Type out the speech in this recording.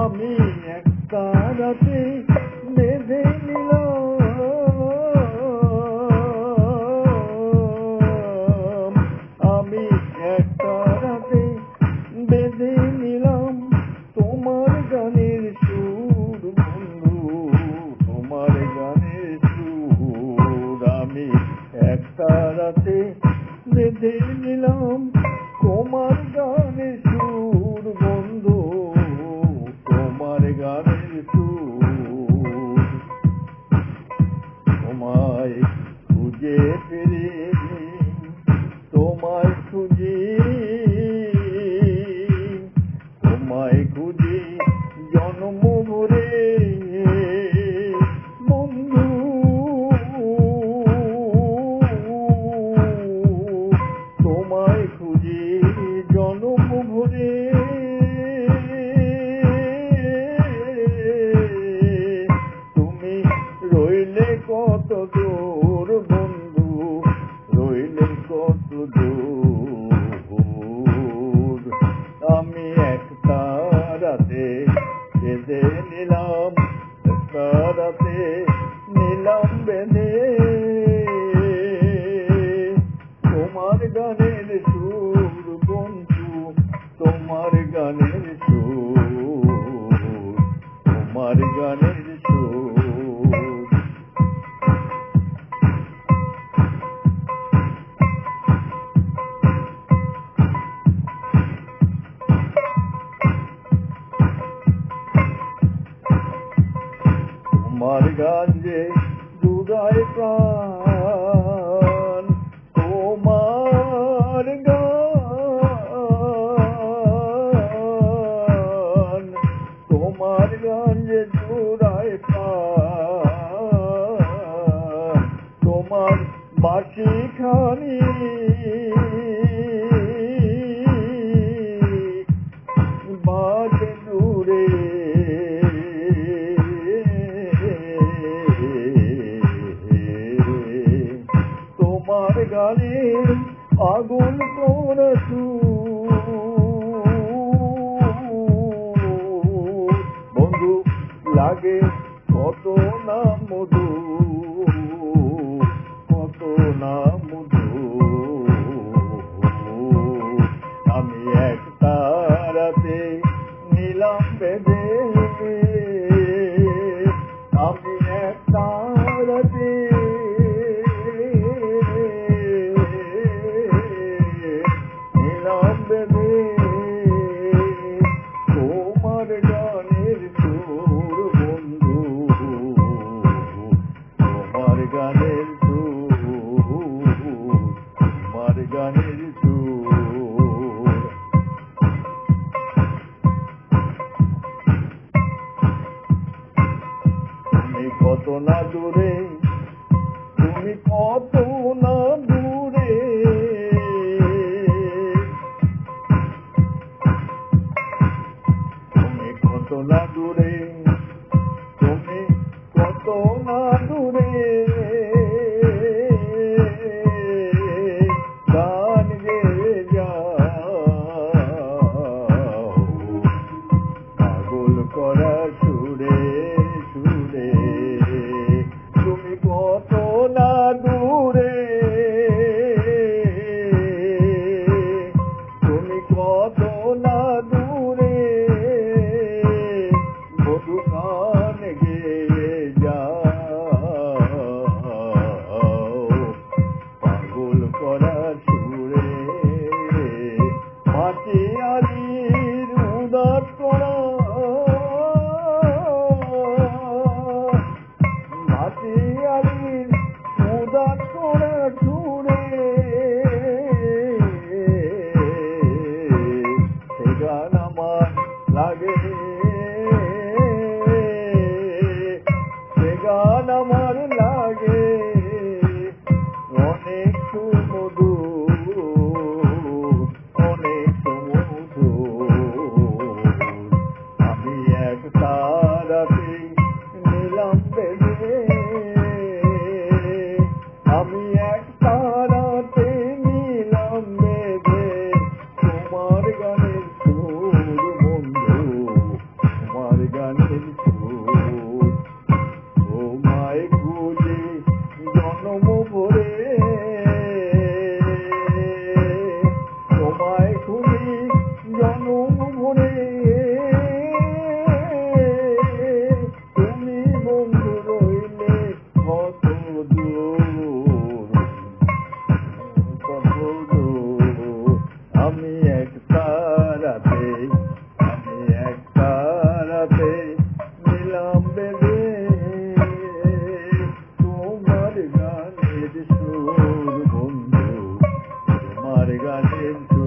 আমি একটা বেঁধে নিলাম আমি একটা বেঁধে নিলাম। তোমার গানের বন্ধু, তোমার গানের আমি একটা রাতে বেঁধে নিলাম। जी গানের সুর বন্ধু তোমার গানের সুর তোমার গানের সুর। তোমার গান যে দুরায় প্রাণ গানে আগুন কোন বন্ধু লাগে কত না মধু কত না তারাতে নিলাম বেঁধে। আমি এক তারাতে। নিলাম বেঁধে। তোমার গানের সুর বন্ধু তোমার গানের কত না দূরে তুমি কত না দূরে। তুমি কত না দূরে um alvoreiro. got Hare